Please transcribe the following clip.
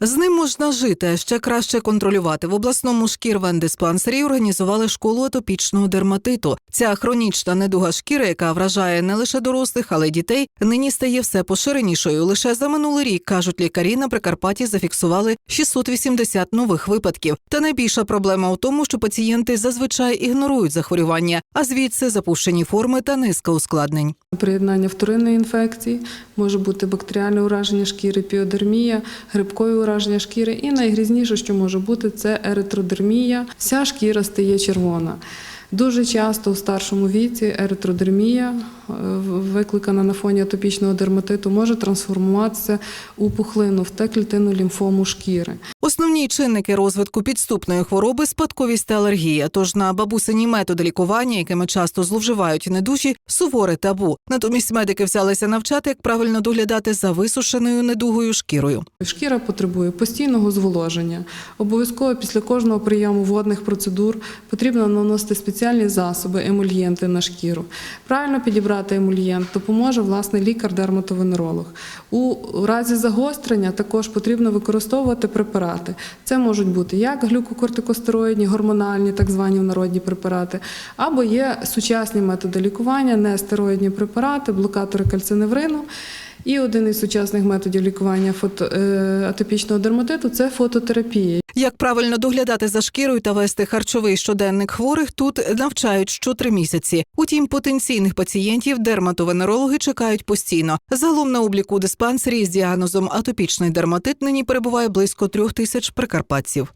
З ним можна жити, ще краще контролювати. В обласному шкірвендиспансері організували школу атопічного дерматиту. Ця хронічна недуга шкіри, яка вражає не лише дорослих, але й дітей, нині стає все поширенішою. Лише за минулий рік кажуть лікарі на Прикарпатті зафіксували 680 нових випадків. Та найбільша проблема у тому, що пацієнти зазвичай ігнорують захворювання, а звідси запущені форми та низка ускладнень. Приєднання вторинної інфекції може бути бактеріальне ураження шкіри, піодермія, ураження шкіри. І найгрізніше, що може бути, це еритродермія. Вся шкіра стає червона. Дуже часто у старшому віці еритродермія, е, викликана на фоні атопічного дерматиту, може трансформуватися у пухлину в Т-клітинну лімфому шкіри. Основні чинники розвитку підступної хвороби спадковість та алергія. Тож на бабусині методи лікування, якими часто зловживають недужі, суворе табу. Натомість медики взялися навчати, як правильно доглядати за висушеною недугою шкірою. Шкіра потребує постійного зволоження. Обов'язково після кожного прийому водних процедур потрібно наносити спеціальні засоби, емульєнти на шкіру. Правильно підібрати емульєнт допоможе власне лікар-дерматовенеролог. У разі загострення також потрібно використовувати препарати. Це можуть бути як глюкокортикостероїдні, гормональні, так звані народні препарати, або є сучасні методи лікування, нестероїдні препарати, блокатори кальциневрину. І один із сучасних методів лікування е, атопічного дерматиту це фототерапія. Як правильно доглядати за шкірою та вести харчовий щоденник хворих, тут навчають що три місяці. Утім, потенційних пацієнтів дерматовенерологи чекають постійно. Загалом на обліку диспансері з діагнозом атопічний дерматит нині перебуває близько трьох тисяч прикарпатців.